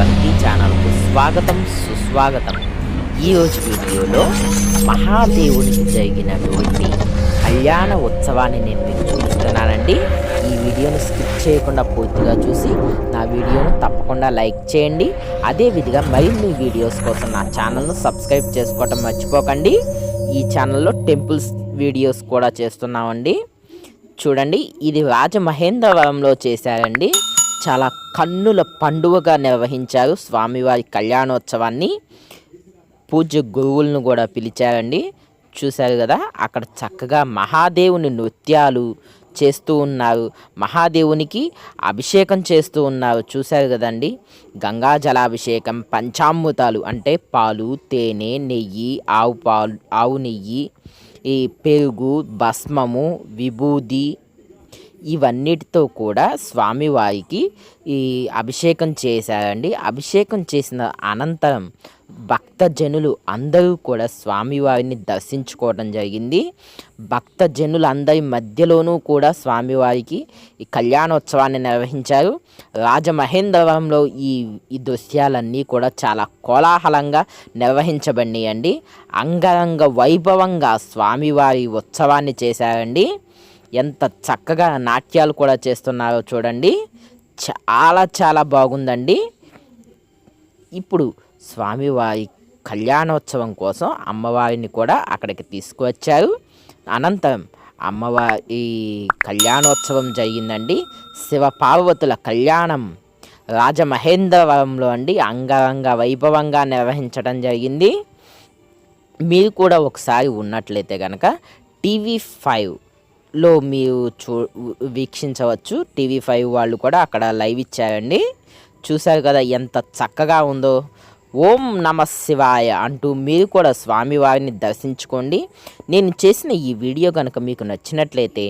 భక్తి ఛానల్కు స్వాగతం సుస్వాగతం. ఈరోజు వీడియోలో మహాదేవునికి జరిగినటువంటి కళ్యాణ ఉత్సవాన్ని నేను మీకు చూపిస్తున్నానండి. ఈ వీడియోను స్కిప్ చేయకుండా పూర్తిగా చూసి నా వీడియోను తప్పకుండా లైక్ చేయండి. అదేవిధంగా మరిన్ని వీడియోస్ కోసం నా ఛానల్ను సబ్స్క్రైబ్ చేసుకోవటం మర్చిపోకండి. ఈ ఛానల్లో టెంపుల్స్ వీడియోస్ కూడా చేస్తున్నామండి. చూడండి ఇది రాజమహేంద్రవరంలో చేశారండి. చాలా కన్నుల పండుగగా నిర్వహించారు స్వామివారి కళ్యాణోత్సవాన్ని. పూజ్య గురువులను కూడా పిలిచారండి. చూశారు కదా అక్కడ చక్కగా మహాదేవుని నృత్యాలు చేస్తూ ఉన్నారు. మహాదేవునికి అభిషేకం చేస్తూ ఉన్నారు. చూశారు కదండి గంగా జలాభిషేకం పంచామృతాలు అంటే పాలు తేనె నెయ్యి ఆవు పాలు ఆవు నెయ్యి ఈ పెరుగు భస్మము విభూది ఇవన్నిటితో కూడా స్వామివారికి ఈ అభిషేకం చేశారండి. అభిషేకం చేసిన అనంతరం భక్తజనులు అందరూ కూడా స్వామివారిని దర్శించుకోవడం జరిగింది. భక్తజనులందరి మధ్యలోనూ కూడా స్వామివారికి ఈ కళ్యాణోత్సవాన్ని నిర్వహించారు. రాజమహేంద్రవరంలో ఈ ఈ దృశ్యాలన్నీ కూడా చాలా కోలాహలంగా నిర్వహించబడినాయండి. అంగరంగ వైభవంగా స్వామివారి ఉత్సవాన్ని చేశారండి. ఎంత చక్కగా నాట్యాలు కూడా చేస్తున్నారో చూడండి. చాలా చాలా బాగుందండి. ఇప్పుడు స్వామివారి కళ్యాణోత్సవం కోసం అమ్మవారిని కూడా అక్కడికి తీసుకువచ్చారు. అనంతరం అమ్మవారి ఈ కళ్యాణోత్సవం జరిగిందండి. శివ పార్వతుల కళ్యాణం రాజమహేంద్రవరంలో అండి. అంగరంగ వైభవంగా నిర్వహించడం జరిగింది. మీరు కూడా ఒకసారి ఉన్నట్లయితే కనుక టీవీ ఫైవ్ లో మీరు చూ వీక్షించవచ్చు. టీవీ ఫైవ్ వాళ్ళు కూడా అక్కడ లైవ్ ఇచ్చారండి. చూశారు కదా ఎంత చక్కగా ఉందో. ఓం నమ శివాయ అంటూ మీరు కూడా స్వామివారిని దర్శించుకోండి. నేను చేసిన ఈ వీడియో కనుక మీకు నచ్చినట్లయితే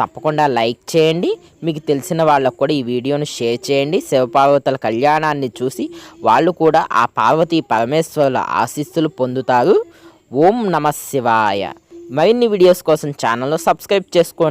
తప్పకుండా లైక్ చేయండి. మీకు తెలిసిన వాళ్ళకు కూడా ఈ వీడియోను షేర్ చేయండి. శివపార్వతుల కళ్యాణాన్ని చూసి వాళ్ళు కూడా ఆ పార్వతీ పరమేశ్వరుల ఆశీస్సులు పొందుతారు. ఓం నమ శివాయ. మరిన్ని వీడియోస్ కోసం ఛానల్లో సబ్స్క్రైబ్ చేసుకోండి.